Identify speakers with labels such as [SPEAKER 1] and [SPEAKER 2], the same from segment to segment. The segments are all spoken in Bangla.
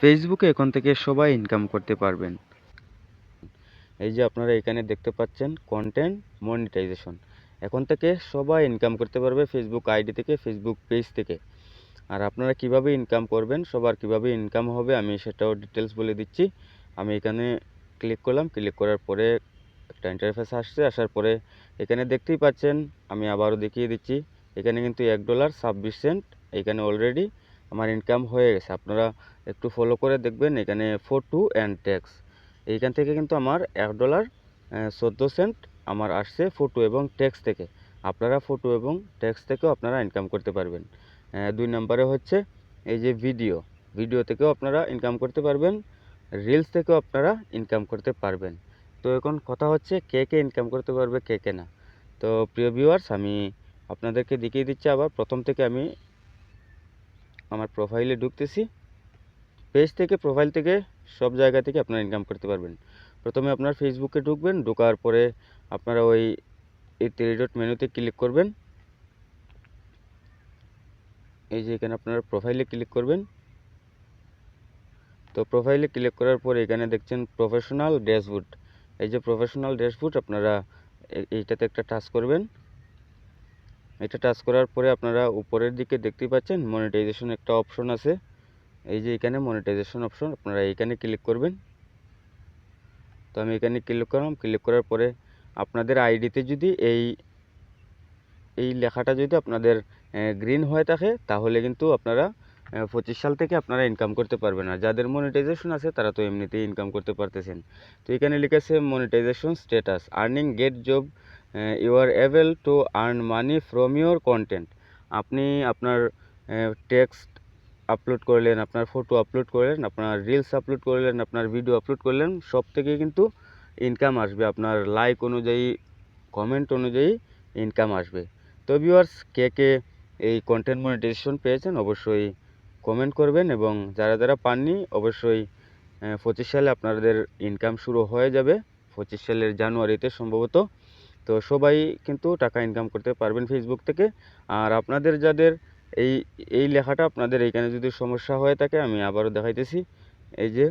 [SPEAKER 1] ফেসবুকে এখন থেকে সবাই ইনকাম করতে পারবেন। এই যে আপনারা এখানে দেখতে পাচ্ছেন কন্টেন্ট মনিটাইজেশন এখন থেকে সবাই ইনকাম করতে পারবে ফেসবুক আইডি থেকে ফেসবুক পেজ থেকে। আর আপনারা কীভাবে ইনকাম করবেন, সবার কীভাবে ইনকাম হবে, আমি সেটাও ডিটেলস বলে দিচ্ছি। আমি এখানে ক্লিক করলাম ক্লিক করার পরে একটা ইন্টারফেস আসছে, আসার পরে এখানে দেখতেই পাচ্ছেন, আমি আবারও দেখিয়ে দিচ্ছি, এখানে কিন্তু এক ডলার ছাব্বিশ সেন্ট এখানে অলরেডি আমার ইনকাম হয়ে গেছে। আপনারা একটু ফলো করে দেখবেন এখানে ফটো অ্যান্ড ট্যাক্স এইখান থেকে কিন্তু আমার এক ডলার চোদ্দ সেন্ট আমার আসছে ফটো এবং ট্যাক্স থেকে। আপনারা ফটো এবং ট্যাক্স থেকেও আপনারা ইনকাম করতে পারবেন। দুই নম্বরে হচ্ছে এই যে ভিডিও ভিডিও থেকেও আপনারা ইনকাম করতে পারবেন। রিলস থেকেও আপনারা ইনকাম করতে পারবেন। তো এখন কথা হচ্ছে কে কে ইনকাম করতে পারবে, কে কে না। তো প্রিয় ভিউয়ার্স আমি আপনাদেরকে দেখিয়ে দিচ্ছি আবার। প্রথম থেকে আমি আমার প্রোফাইলে ঢুকতেছি। পেজ থেকে প্রোফাইল থেকে সব জায়গা থেকে আপনারা ইনকাম করতে পারবেন। প্রথমে আপনার ফেসবুকে ঢুকবেন, ঢোকার পরে আপনারা ওই এই থ্রি ডট মেনুতে ক্লিক করবেন। এই যে এখানে আপনারা প্রোফাইলে ক্লিক করবেন। তো প্রোফাইলে ক্লিক করার পর এখানে দেখছেন প্রফেশনাল ড্যাশবোর্ড এই যে প্রফেশনাল ড্যাশবোর্ড আপনারা এইটাতে একটা টাচ করবেন। এটা টাচ করার পরে আপনারা উপরের দিকে দেখতেই পাচ্ছেন মনিটাইজেশন একটা অপশন আছে। এই যে এখানে মনিটাইজেশন অপশন আপনারা এখানে ক্লিক করবেন। তো আমি এখানে ক্লিক করলাম ক্লিক করার পরে আপনাদের আইডিতে যদি এই এই লেখাটা যদি আপনাদের গ্রিন হয়ে থাকে, তাহলে কিন্তু আপনারা পঁচিশ সাল থেকে আপনারা ইনকাম করতে পারবেন। আর যাদের মনিটাইজেশন আছে, তারা তো এমনিতেই ইনকাম করতে পারতেছেন। তো এখানে লিখেছে monetisation status earning great job you are able to earn money from your content আপনি আপনার টেক্সট আপলোড করলেন, আপনার ফটো আপলোড করলেন, আপনার রিলস আপলোড করলেন, আপনার ভিডিও আপলোড করলেন, সব থেকে কিন্তু ইনকাম আসবে। আপনার লাইক অনুযায়ী কমেন্ট অনুযায়ী ইনকাম আসবে। তো ভিউয়ার্স কে কে এই কন্টেন্ট মনিটাইজেশন পেয়েছেন, অবশ্যই কমেন্ট করবেন এবং যারা যারা পাননি, অবশ্যই পঁচিশ সালে আপনাদের ইনকাম শুরু হয়ে যাবে। পঁচিশ সালের জানুয়ারিতে সম্ভবত তো সবাই কিন্তু টাকা ইনকাম করতে পারবেন ফেসবুক থেকে। আর আপনাদের যাদের এই এই লেখাটা আপনাদের এইখানে যদি সমস্যা হয়ে থাকে, আমি আবারও দেখাইতেছি। এই যে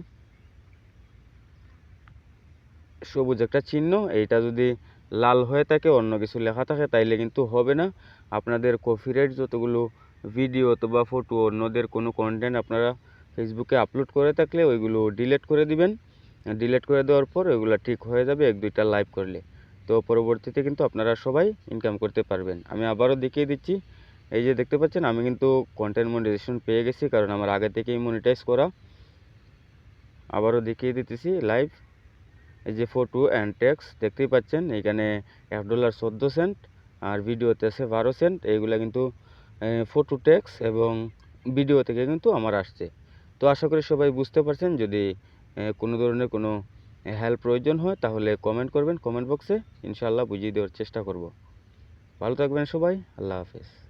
[SPEAKER 1] সবুজ একটা চিহ্ন, এইটা যদি লাল হয়ে থাকে, অন্য কিছু লেখা থাকে, তাইলে কিন্তু হবে না। আপনাদের কপিরাইট যতগুলো ভিডিও অথবা ফটো অন্যদের কোনো কন্টেন্ট আপনারা ফেসবুকে আপলোড করে থাকলে, ওইগুলো ডিলেট করে দিবেন। ডিলেট করে দেওয়ার পর ওইগুলো ঠিক হয়ে যাবে, এক দুইটা লাইভ করলে। তো পরবর্তীতে কিন্তু আপনারা সবাই ইনকাম করতে পারবেন। আমি আবারও দেখিয়ে দিচ্ছি, এই যে দেখতে পাচ্ছেন, আমি কিন্তু কন্টেন্ট মনিটাইজেশন পেয়ে গেছি, কারণ আমার আগে থেকেই মনিটাইজ করা। আবারও দেখিয়ে দিতেছি লাইভ এই যে ফটো অ্যান্ড টেক্স দেখতেই পাচ্ছেন, এখানে এক ডলার চোদ্দ সেন্ট আর ভিডিওতে আছে বারো সেন্ট এইগুলো কিন্তু ফটো টেক্স এবং ভিডিও থেকে কিন্তু আমার আসছে। তো আশা করি সবাই বুঝতে পারছেন, যদি কোনো ধরনের কোনো হেল্প প্রয়োজন হয় তাহলে কমেন্ট করবেন কমেন্ট বক্সে ইনশাল্লাহ বুঝিয়ে দেওয়ার চেষ্টা করব। ভালো থাকবেন সবাই, আল্লাহ হাফেজ।